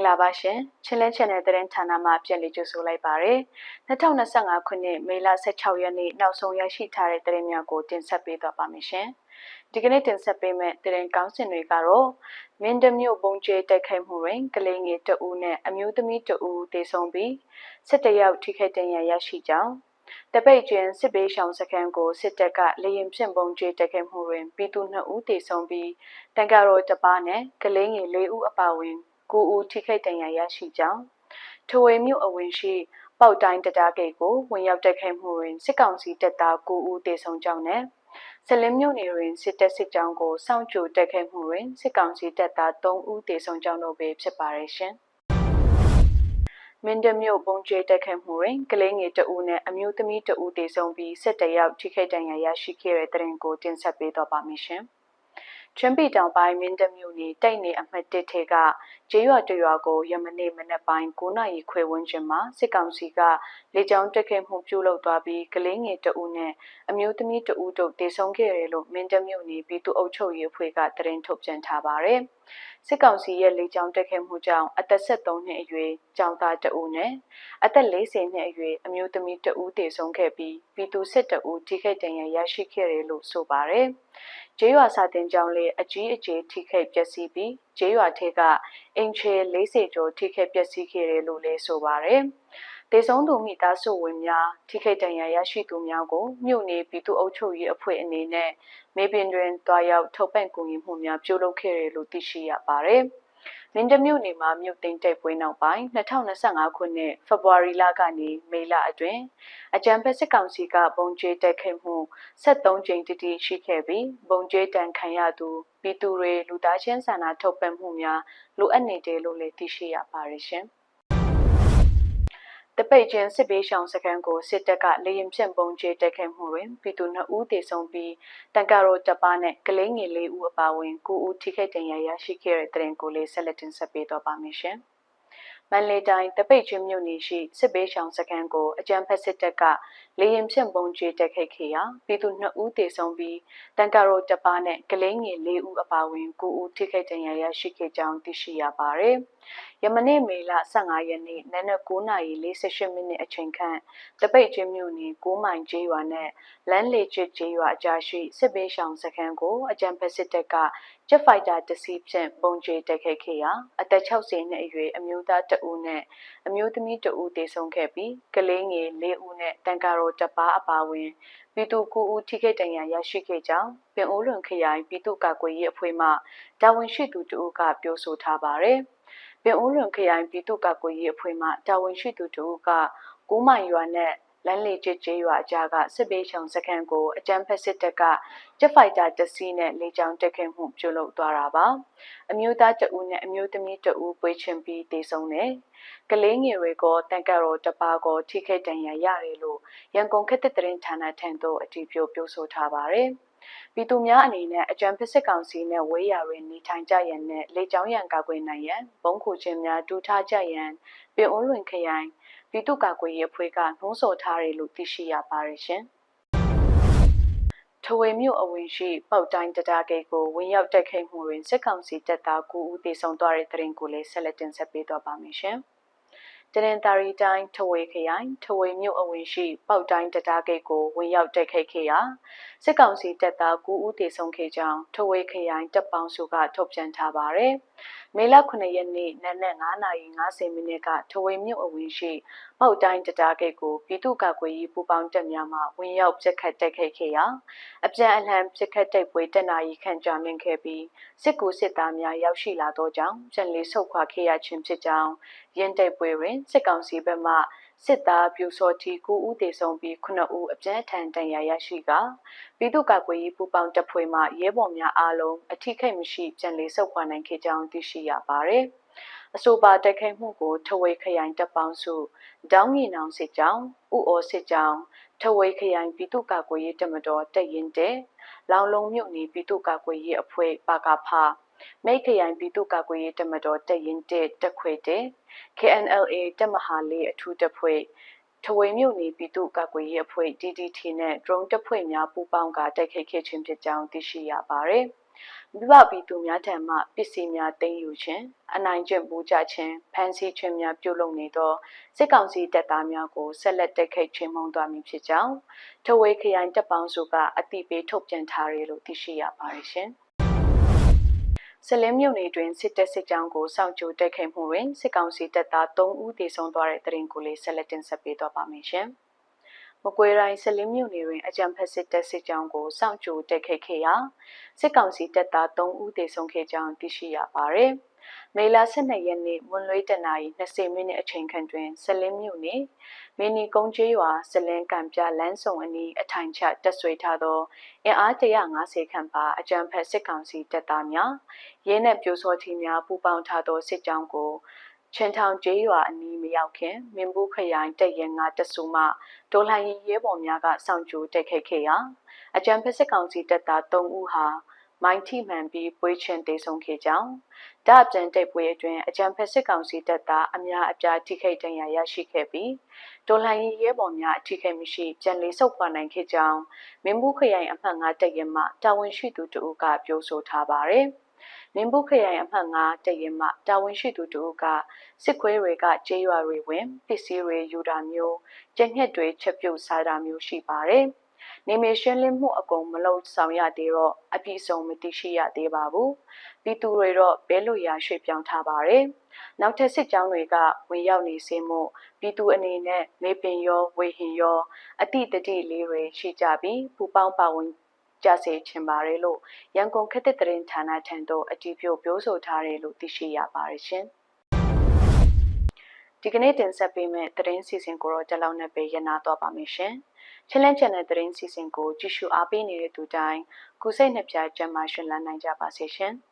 င်္ဂလာပါရှင်ချင်းလင်း channel သတင်းဌာနမှပြန်လည်ကြိုဆိုလိုက်ပါရယ်2025ခုနှစ်မေလ16ရက်နေ့နောက်ဆုံးရရှိထားတဲ့သတင်းများကိုတင်ဆက်ပေးသွားပါမယ်ရှင်ဒီကနေ့တင်ဆက်ပေးမယ့်သတင်းကောင်းစင်တွေကတော့မင်းတမျိုးပုံကျဲတိုက်ခိုက်မှုတွင်ကလေးငယ်တဦးနဲ့အမျိုးသမီးတဦးသေဆုံးပြီးစစ်တယောက်ထိခိုက်ဒဏ်ရာရရှိကြောင်းတပိတ်ကျင်းစစ်ဘေးရှောင်စခန်းကိုစစ်တပ်ကလေရင်ဖြင့်ပုံကျဲတိုက်ခိုက်မှုတွင်ပြည်သူ2ဦးသေဆုံးပြီးတန်ကာရောတပားနဲ့ကလေးငယ်4ဦးအပါအဝင် ကိုဦးထိခိုက်ဒဏ်ရာရရှိကြောင်းထဝေမြို့အဝင်ရှိပေါက်တိုင်းတရားဂိတ်ကိုဝင်ရောက်တက်ခဲ့မှုတွင်စစ်ကောင်စီတပ်သား9ဦးသေဆုံးကြောင်းနဲ့ဆလင်းမြို့နယ်တွင်စစ်တပ်စစ်ကြောင်းကိုစောင့်ကြိုတက်ခဲ့မှုတွင်စစ်ကောင်စီတပ်သား3ဦးသေဆုံးကြောင်းတို့ပဲဖြစ်ပါရဲ့ရှင်မင်းတမျိုးပုံကျဲတက်ခဲ့မှုတွင်ကလေးငယ်တဦးနဲ့အမျိုးသမီးတဦးသေဆုံးပြီးစစ်တယောက်ထိခိုက်ဒဏ်ရာရရှိခဲ့တဲ့တဲ့ရင်ကိုတင်ဆက်ပေးတော့ပါမရှင်။ ချွန်းပီတောင်ပိုင်းမင်းတပ်မြို့နယ်တိုက်နယ်အမှတ်1ထဲကကျေးရွာတရွာကိုယမနေ့မနက်ပိုင်း9နာရီခွဲဝန်းကျင်မှာစစ်ကောင်စီကလေကြောင်းတက်ခဲ့မှုပြုလုပ်သွားပြီးကလေးငယ်တဦးနဲ့အမျိုးသမီးတဦးတို့တေဆုံးခဲ့တယ်လို့မင်းတပ်မြို့နယ်ပြည်သူ့အုပ်ချုပ်ရေးအဖွဲ့ကသတင်းထုတ်ပြန်ထားပါတယ်။စစ်ကောင်စီရဲ့လေကြောင်းတက်ခဲ့မှုကြောင့်အသက်73နှစ်အရွယ်ကျောင်းသားတဦးနဲ့အသက်40နှစ်အရွယ်အမျိုးသမီးတဦးတေဆုံးခဲ့ပြီးပြည်သူစစ်တဦးထိခိုက်ဒဏ်ရာရရှိခဲ့တယ်လို့ဆိုပါတယ်။ ကျေးရွာစာတင်ကြောင်းလေးအကြီးအကျယ်ထိခိုက်ပျက်စီးပြီးကျေးရွာထက်ကအင်ချေ40ကျော်ထိခိုက်ပျက်စီးခဲ့တယ်လို့လည်းဆိုပါတယ်။ဒေဆုံးသူမိသားစုဝင်များထိခိုက်ဒဏ်ရာရရှိသူများကိုမြို့နယ်ပြည်သူ့အုပ်ချုပ်ရေးအဖွဲ့အနေနဲ့မေပင်တွင်တွားရောက်ထုတ်ပန့်ကူညီမှုများပြုလုပ်ခဲ့တယ်လို့သိရှိရပါတယ်။ မင်းတမြို့နယ်မှာမြို့သိမ်းတိုက်ပွဲနောက်ပိုင်း2025ခုနှစ်ဖေဖော်ဝါရီလကနေမေလအတွင်းအကြံဖက်စစ်ကောင်စီကပုံကျဲတိုက်ခိုက်မှု73ကြိမ်တိတိရှိခဲ့ပြီးပုံကျဲတန်ခံရသူပြည်သူတွေလူသားချင်းစာနာထုတ်ပံ့မှုများလိုအပ်နေတယ်လို့လည်းသိရှိရပါတယ်ရှင်။ တပိတ်ချင်းစစ်ပေးရှောင်စခန်းကိုစစ်တပ်ကလေရင်ဖြန့်ပုံကျဲတက်ခဲ့မှုတွင်ပြည်သူ2ဦးသေဆုံးပြီးတန်ကာရိုတပားနဲ့ကလေးငယ်4ဦးအပါအဝင်9ဦးထိခိုက်ဒဏ်ရာရရှိခဲ့တဲ့တဲ့ရင်ကိုလေးဆက်လက်တင်ဆက်ပေးတော့ပါမယ်ရှင်။ မန္တလေးတိုင်းတပိတ်ချင်းမြို့နယ်ရှိစစ်ဘေးရှောင်စခန်းကိုအကြမ်းဖက်စစ်တပ်ကလေရင်ဖြင့်ပုံကျဲတက်ခဲ့ခဲ့ရာပြည်သူ2ဦးသေဆုံးပြီးတန်ကာရိုတပားနဲ့ကလေးငယ်4ဦးအပါအဝင်9ဦးထိခိုက်ဒဏ်ရာရရှိခဲ့ကြောင်းသိရှိရပါတယ်။ယမနေ့မေလ15ရက်နေ့နနက်9:48မိနစ်အချိန်ခန့်တပိတ်ချင်းမြို့နယ်9မိုင်ကျေးရွာနဲ့လမ်းလေချစ်ကျေးရွာအကြားရှိစစ်ဘေးရှောင်စခန်းကိုအကြမ်းဖက်စစ်တပ်က ဂျက်ဖိုက်တာတစ်စီးဖြင့်ပုံကျဲတက်ခဲ့ခဲ့ရာအသက်60နှစ်အရွယ်အမျိုးသားတဦးနဲ့အမျိုးသမီးတဦးသေဆုံးခဲ့ပြီးကလေးငယ်၄ဦးနဲ့တန်ကာရိုတပားအပါအဝင်ပြည်သူ9ဦးထိခိုက်ဒဏ်ရာရရှိခဲ့ကြောင်းပင်အိုးလွန်ခရိုင်ပြည်သူ့ကာကွယ်ရေးအဖွဲ့မှတာဝန်ရှိသူတဦးကပြောဆိုထားပါတယ်။ပင်အိုးလွန်ခရိုင်ပြည်သူ့ကာကွယ်ရေးအဖွဲ့မှတာဝန်ရှိသူတဦးက9မိုင်ရွာနဲ့ လမ်းလေကျကျေးရွာအကြားကစစ်ပေးရှောင်စခန်းကိုအကြမ်းဖက်စစ်တပ်ကဂျက်ဖိုက်တာတစီးနဲ့လေကြောင်းတက်ခဲ့မှုပြုလုပ်သွားတာပါအမျိုးသားတဦးနဲ့အမျိုးသမီးတဦးပွေးချင်ပြီးတေဆုံးတယ်ကလေးငယ်တွေကိုတန်ကရောတပါကိုထိခိုက်ဒဏ်ရာရတယ်လို့ရန်ကုန်ခေတ်သစ်သတင်းဌာနထံသို့အတည်ပြုပြောဆိုထားပါတယ်ပြည်သူများအနေနဲ့အကြံဖစ်စစ်ကောင်စီနဲ့ဝေးရာတွင်နေထိုင်ကြရန်နဲ့လေကြောင်းရန်ကာကွယ်နိုင်ရန်ဘုံခုချင်းများတူထားကြရန်ပြည်အုံးလွင်ခရိုင် ပြည်သူ့ကာကွယ်ရေးအဖွဲ့ကနှိုးဆော်ထားတယ်လို့သိရှိရပါတယ်ရှင်။ထဝေမြို့အဝင်ရှိပေါက်တိုင်းတရားဂိတ်ကိုဝင်ရောက်တိုက်ခိုက်မှုတွင်စစ်ကောင်စီတပ်သား9ဦးသေဆုံးသွားတဲ့တဲ့ရင်ကိုလည်းဆက်လက်တင်ဆက်ပေးသွားပါမယ်ရှင်။တနင်္သာရီတိုင်းထဝေခရိုင်ထဝေမြို့အဝင်ရှိပေါက်တိုင်းတရားဂိတ်ကိုဝင်ရောက်တိုက်ခိုက်ခဲ့ရာစစ်ကောင်စီတပ်သား9ဦးသေဆုံးခဲ့ကြောင်းထဝေခရိုင်တပ်ပေါင်းစုကထုတ်ပြန်ထားပါတယ်။မေလ9ရက်နေ့နနက်9:50မိနစ်ကထဝေမြို့အဝင်ရှိပေါက်တိုင်းတရားဂိတ်ကိုပြည်သူ့ကာကွယ်ရေးပူးပေါင်းတပ်များမှဝင်ရောက်ပစ်ခတ်တိုက်ခိုက်ခဲ့ရာအပြန်အလှန်ပစ်ခတ်တိုက်ပွဲတက်နာရီခန့်ကြာမြင့်ခဲ့ပြီးစစ်ကူစစ်သားများရောက်ရှိလာသောကြောင့်ပြန်လည်ဆုတ်ခွာခဲ့ရခြင်းဖြစ်ကြောင်းရင်းတိုက်ပွဲတွင်စစ်ကောင်စီဘက်မှ စစ်သားပြူစောတီ9ဦးသေဆုံးပြီး9ဦးအပြင်းထန်ဒဏ်ရာရရှိကပြည်သူ့ကာကွယ်ရေးပူးပေါင်းတပ်ဖွဲ့မှရဲဘော်များအားလုံးအထိခိတ်မရှိပြန်လည်ဆုတ်ခွာနိုင်ခဲ့ကြောင်းသိရှိရပါတယ်။အဆိုပါတိုက်ခိုက်မှုကိုထဝေခရိုင်တပ်ပေါင်းစုဒေါင်းငီနောင်စစ်ကြောင်းဥအော်စစ်ကြောင်းထဝေခရိုင်ပြည်သူ့ကာကွယ်ရေးတပ်မတော်တပ်ရင်းတဲလောင်လုံးမြို့နယ်ပြည်သူ့ကာကွယ်ရေးအဖွဲ့ပါကဖ မိတ်ခရိုင်ပြည်သူ့ကာကွယ်ရေးတပ်မတော်တပ်ရင်းတဲတက်ခွေတဲ KNLA တပ်မဟာလေးအထူးတပ်ဖွဲ့ထဝေမြို့နယ်ပြည်သူ့ကာကွယ်ရေးအဖွဲ့ DDT နဲ့ drone တပ်ဖွဲ့များပူးပေါင်းကတိုက်ခိုက်ခဲ့ခြင်းဖြစ်ကြောင်းသိရှိရပါတယ်မိဘပြည်သူများထံမှပစ္စည်းများသိမ်းယူခြင်းအနိုင်ကျင့်ပူးကြခြင်းဖမ်းဆီးခြင်းများပြုလုပ်နေသောစစ်ကောင်စီတပ်သားများကိုဆက်လက်တိုက်ခိုက်ခြင်းမှုသွားမည်ဖြစ်ကြောင်းထဝေခရိုင်တပ်ပေါင်းစုကအတိပေးထုတ်ပြန်ထားတယ်လို့သိရှိရပါတယ်ရှင်။ ဆလင်းမြို့နယ်တွင်စစ်တပ်စစ်ကြောင်းကိုစောင့်ကြိုတိုက်ခိုက်မှုတွင်စစ်ကောင်စီတပ်သား3ဦးသေဆုံးသွားတဲ့တဲ့ရင်ကိုလေးဆက်လက်တင်ဆက်ပေးသွားပါမယ်ရှင်။ မကွေးတိုင်းဆလင်းမြို့နယ်တွင်အကြံဖက်စစ်တပ်စစ်ကြောင်းကိုစောင့်ကြိုတိုက်ခိုက်ခဲ့ရာစစ်ကောင်စီတပ်သား3ဦးသေဆုံးခဲ့ကြောင်းသိရှိရပါတယ်။မေလ12ရက်နေ့မွန်လွေးတနာရီ20မိနစ်အချိန်ခန့်တွင်ဆလင်းမြို့နယ်မင်းနီကုန်းကျေးရွာဆလင်းကံပြလမ်းစုံအနီးအထိုင်ချတက်ဆွေထားသောအင်အား150ခန့်ပါအကြံဖက်စစ်ကောင်စီတပ်သားများရဲနှင့်ပြိုစောထီများပူးပေါင်းထားသောစစ်ကြောင်းကို ချင်းထောင်ကျေးရွာအနီးမရောက်ခင်မင်းဘူးခရိုင်တပ်ရင်ငါတဆူမှဒေါ်လာရင်ရဲဘော်များကစောင့်ကြိုတက်ခဲ့ခဲ့ရာအကြံဖက်စစ်ကောင်စီတပ်သား3ဦးဟာမိုင်းထိမှန်ပြီးပွေးချင်တေဆုံးခဲ့ကြောင်း။ဒါ့အပြင်တိတ်ပွဲအတွင်းအကြံဖက်စစ်ကောင်စီတပ်သားအများအပြားထိခိုက်ဒဏ်ရာရရှိခဲ့ပြီးဒေါ်လာရီရဲဘော်များအထိခိုက်မရှိပြန်လည်ဆုတ်ခွာနိုင်ခဲ့ကြောင်းမင်းဘူးခရိုင်အမှတ်9တပ်ရင်မှတာဝန်ရှိသူတို့ကပြောဆိုထားပါတယ်။ မင်းဘူးခရိုင်အမှတ်9တရင်မှတာဝန်ရှိသူတို့ကစစ်ခွေးတွေကကျေးရွာတွေဝင်ပစ္စည်းတွေယူတာမျိုးကျက်ညက်တွေချက်ပြုတ်စားတာမျိုးရှိပါတယ်။နေမရှင်းလင်းမှုအကုန်မလုပ်ဆောင်ရသေးတော့အပြည့်စုံမသိရှိရသေးပါဘူးပြည်သူတွေတော့ဘဲလို့ရာရွှေ့ပြောင်းထားပါတယ်နောက်ထပ်စစ်ကြောင်းတွေကဝင်ရောက်နေစေမှုပြည်သူအနေနဲ့မေပင်ရောဝေဟင်ရောအတိတတိလေးတွေရှိကြပြီးပူပေါင်းပါဝင် ကြစေချင်ပါတယ်လို့ရန်ကုန်ခက်တဲ့တရင်ဌာနထံသို့အကြည့်ပြုပြောဆိုထားတယ်လို့သိရှိရပါတယ်ရှင်ဒီကနေ့တင်ဆက်ပေးမယ့်သတင်းစီစဉ်ကိုတော့တလောက်နဲ့ပဲရနာတော့ပါမယ်ရှင်။ချလန်းချန်တဲ့သတင်းစီစဉ်ကိုကြည့်ရှုအားပေးနေတဲ့သူတိုင်းကိုစိတ်နှပြကျမ်းမာရှင်လန်းနိုင်ကြပါစေရှင်။